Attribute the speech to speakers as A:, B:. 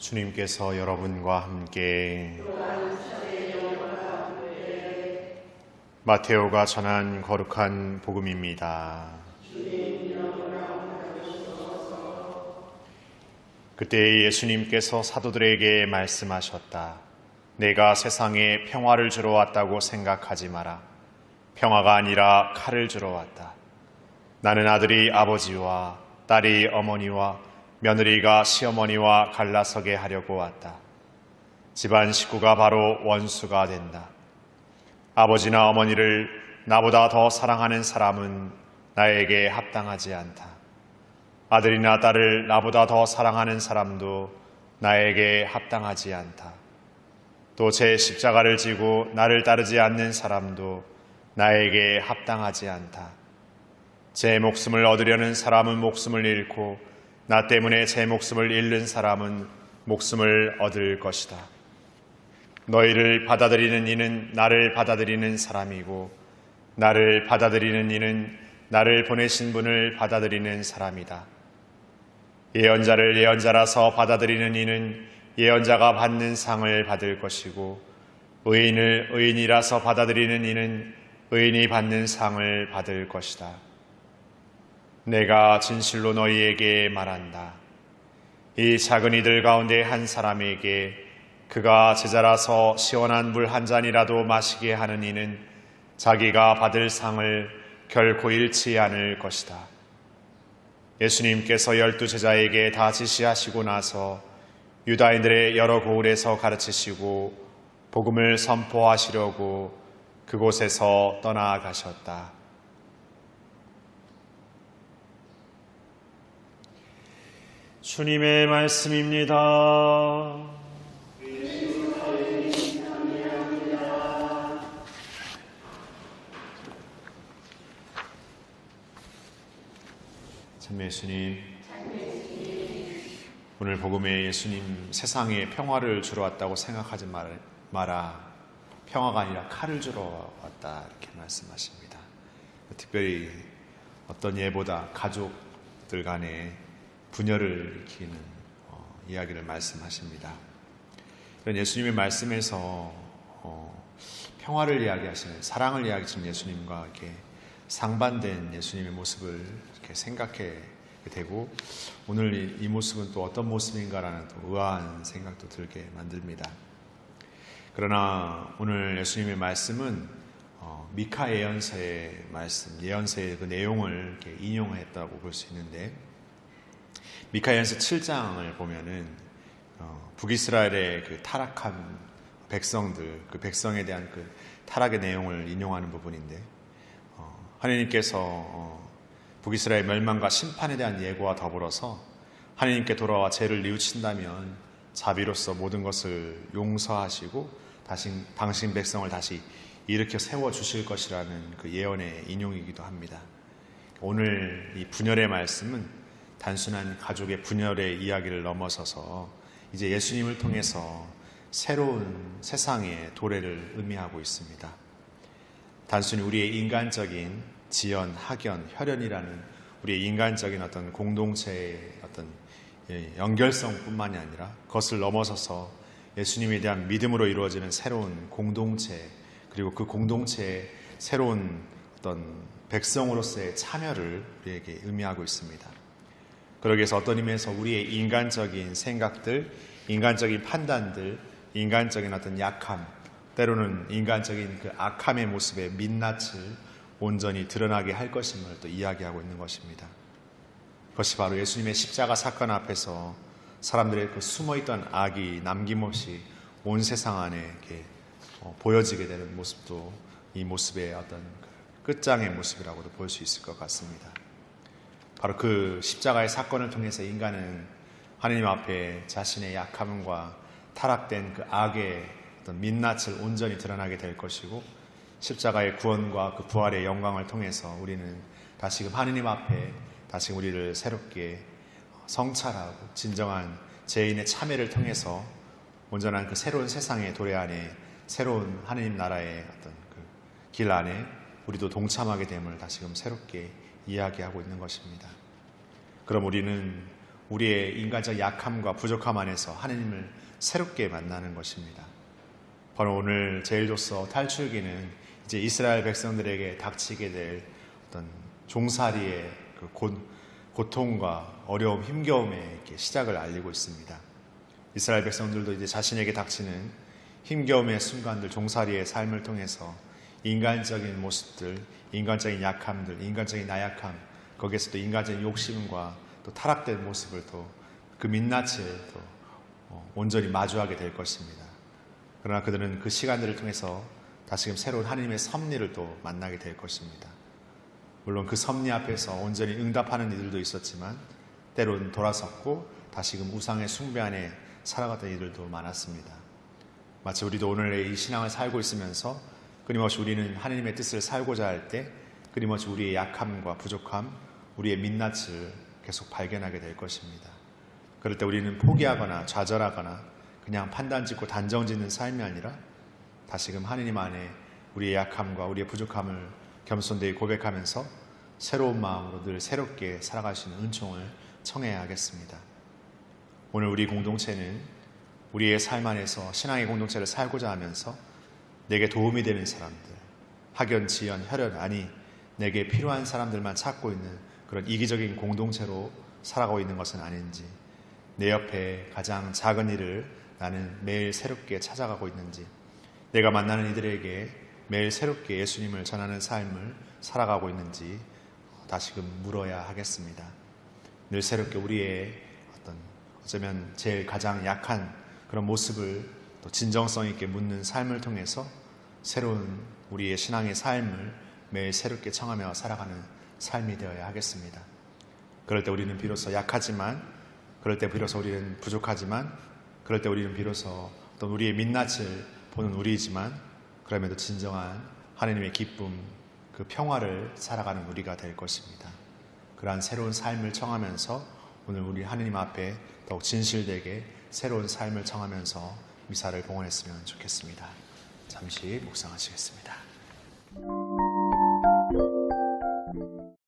A: 주님께서 여러분과 함께 마테오가 전한 거룩한 복음입니다. 그때 예수님께서 사도들에게 말씀하셨다. 내가 세상에 평화를 주러 왔다고 생각하지 마라. 평화가 아니라 칼을 주러 왔다. 나는 아들이 아버지와 딸이 어머니와 며느리가 시어머니와 갈라서게 하려고 왔다. 집안 식구가 바로 원수가 된다. 아버지나 어머니를 나보다 더 사랑하는 사람은 나에게 합당하지 않다. 아들이나 딸을 나보다 더 사랑하는 사람도 나에게 합당하지 않다. 또 제 십자가를 지고 나를 따르지 않는 사람도 나에게 합당하지 않다. 제 목숨을 얻으려는 사람은 목숨을 잃고 나 때문에 제 목숨을 잃는 사람은 목숨을 얻을 것이다. 너희를 받아들이는 이는 나를 받아들이는 사람이고 나를 받아들이는 이는 나를 보내신 분을 받아들이는 사람이다. 예언자를 예언자라서 받아들이는 이는 예언자가 받는 상을 받을 것이고 의인을 의인이라서 받아들이는 이는 의인이 받는 상을 받을 것이다. 내가 진실로 너희에게 말한다. 이 작은 이들 가운데 한 사람에게 그가 제자라서 시원한 물 한 잔이라도 마시게 하는 이는 자기가 받을 상을 결코 잃지 않을 것이다. 예수님께서 열두 제자에게 다 지시하시고 나서 유다인들의 여러 고을에서 가르치시고 복음을 선포하시려고 그곳에서 떠나가셨다. 주님의 말씀입니다. 참 예수님, 오늘 복음에 예수님 세상에 평화를 주러 왔다고 생각하지 말- 마라. 평화가 아니라 칼을 주러 왔다 이렇게 말씀하십니다. 특별히 어떤 예보다 가족들 간에 분열을 일으키는 어, 이야기를 말씀하십니다. 예수님의 말씀에서 어, 평화를 이야기하시는 사랑을 이야기하시는 예수님과 이렇게 상반된 예수님의 모습을 이렇게 생각해 되고 오늘 이, 이 모습은 또 어떤 모습인가라는 또 의아한 생각도 들게 만듭니다. 그러나 오늘 예수님의 말씀은 어, 미카 예언서의 말씀, 예언서의 그 내용을 인용했다고 볼 수 있는데 미카 예언서 7장을 보면은 어, 북이스라엘의 그 타락한 백성들, 그 백성에 대한 그 타락의 내용을 인용하는 부분인데 어, 하나님께서 어, 북이스라엘 멸망과 심판에 대한 예고와 더불어서 하나님께 돌아와 죄를 뉘우친다면 자비로서 모든 것을 용서하시고 다시 당신 백성을 다시 일으켜 세워 주실 것이라는 그 예언의 인용이기도 합니다. 오늘 이 분열의 말씀은 단순한 가족의 분열의 이야기를 넘어서서 이제 예수님을 통해서 새로운 세상의 도래를 의미하고 있습니다. 단순히 우리의 인간적인 지연, 학연, 혈연이라는 우리의 인간적인 어떤 공동체의 어떤 예, 연결성뿐만이 아니라 그것을 넘어서서 예수님에 대한 믿음으로 이루어지는 새로운 공동체 그리고 그 공동체의 새로운 어떤 백성으로서의 참여를 우리에게 의미하고 있습니다. 그러기 위해서 어떤 의미에서 우리의 인간적인 생각들, 인간적인 판단들, 인간적인 어떤 약함, 때로는 인간적인 그 악함의 모습의 민낯을 온전히 드러나게 할 것임을 또 이야기하고 있는 것입니다. 그것이 바로 예수님의 십자가 사건 앞에서 사람들의 그 숨어있던 악이 남김없이 온 세상 안에 이렇게 어, 보여지게 되는 모습도 이 모습의 어떤 그 끝장의 모습이라고도 볼 수 있을 것 같습니다. 바로 그 십자가의 사건을 통해서 인간은 하나님 앞에 자신의 약함과 타락된 그 악의 어떤 민낯을 온전히 드러나게 될 것이고 십자가의 구원과 그 부활의 영광을 통해서 우리는 다시금 하느님 앞에 다시 우리를 새롭게 성찰하고 진정한 죄인의 참회를 통해서 온전한 그 새로운 세상의 도래 안에 새로운 하느님 나라의 어떤 그 길 안에 우리도 동참하게 됨을 다시금 새롭게 이야기하고 있는 것입니다. 그럼 우리는 우리의 인간적 약함과 부족함 안에서 하느님을 새롭게 만나는 것입니다. 바로 오늘 제일조서 탈출기는 이제 이스라엘 백성들에게 닥치게 될 어떤 종살이의 그 고, 고통과 어려움, 힘겨움의 시작을 알리고 있습니다. 이스라엘 백성들도 이제 자신에게 닥치는 힘겨움의 순간들, 종살이의 삶을 통해서 인간적인 모습들, 인간적인 약함들, 인간적인 나약함, 거기에서도 인간적인 욕심과 또 타락된 모습을 또 그 민낯을 또 어, 온전히 마주하게 될 것입니다. 그러나 그들은 그 시간들을 통해서 다시금 새로운 하나님의 섭리를 또 만나게 될 것입니다. 물론 그 섭리 앞에서 온전히 응답하는 이들도 있었지만 때론 돌아섰고 다시금 우상의 숭배 안에 살아갔던 이들도 많았습니다. 마치 우리도 오늘의 이 신앙을 살고 있으면서 끊임없이 우리는 하나님의 뜻을 살고자 할 때 끊임없이 우리의 약함과 부족함, 우리의 민낯을 계속 발견하게 될 것입니다. 그럴 때 우리는 포기하거나 좌절하거나 그냥 판단 짓고 단정 짓는 삶이 아니라 다시금 하느님 안에 우리의 약함과 우리의 부족함을 겸손되이 고백하면서 새로운 마음으로 늘 새롭게 살아갈 수 있는 은총을 청해야 하겠습니다. 오늘 우리 공동체는 우리의 삶 안에서 신앙의 공동체를 살고자 하면서 내게 도움이 되는 사람들, 학연, 지연, 혈연, 아니 내게 필요한 사람들만 찾고 있는 그런 이기적인 공동체로 살아가고 있는 것은 아닌지, 내 옆에 가장 작은 일을 나는 매일 새롭게 찾아가고 있는지, 내가 만나는 이들에게 매일 새롭게 예수님을 전하는 삶을 살아가고 있는지 다시금 물어야 하겠습니다. 늘 새롭게 우리의 어떤 어쩌면 제일 가장 약한 그런 모습을 또 진정성 있게 묻는 삶을 통해서 새로운 우리의 신앙의 삶을 매일 새롭게 청하며 살아가는 삶이 되어야 하겠습니다. 그럴 때 우리는 비로소 약하지만, 그럴 때 비로소 우리는 부족하지만, 그럴 때 우리는 비로소 어떤 우리의 민낯을 보는 우리이지만, 그럼에도 진정한 하나님의 기쁨, 그 평화를 살아가는 우리가 될 것입니다. 그러한 새로운 삶을 청하면서 오늘 우리 하나님 앞에 더욱 진실되게 새로운 삶을 청하면서 미사를 봉헌했으면 좋겠습니다. 잠시 묵상하시겠습니다.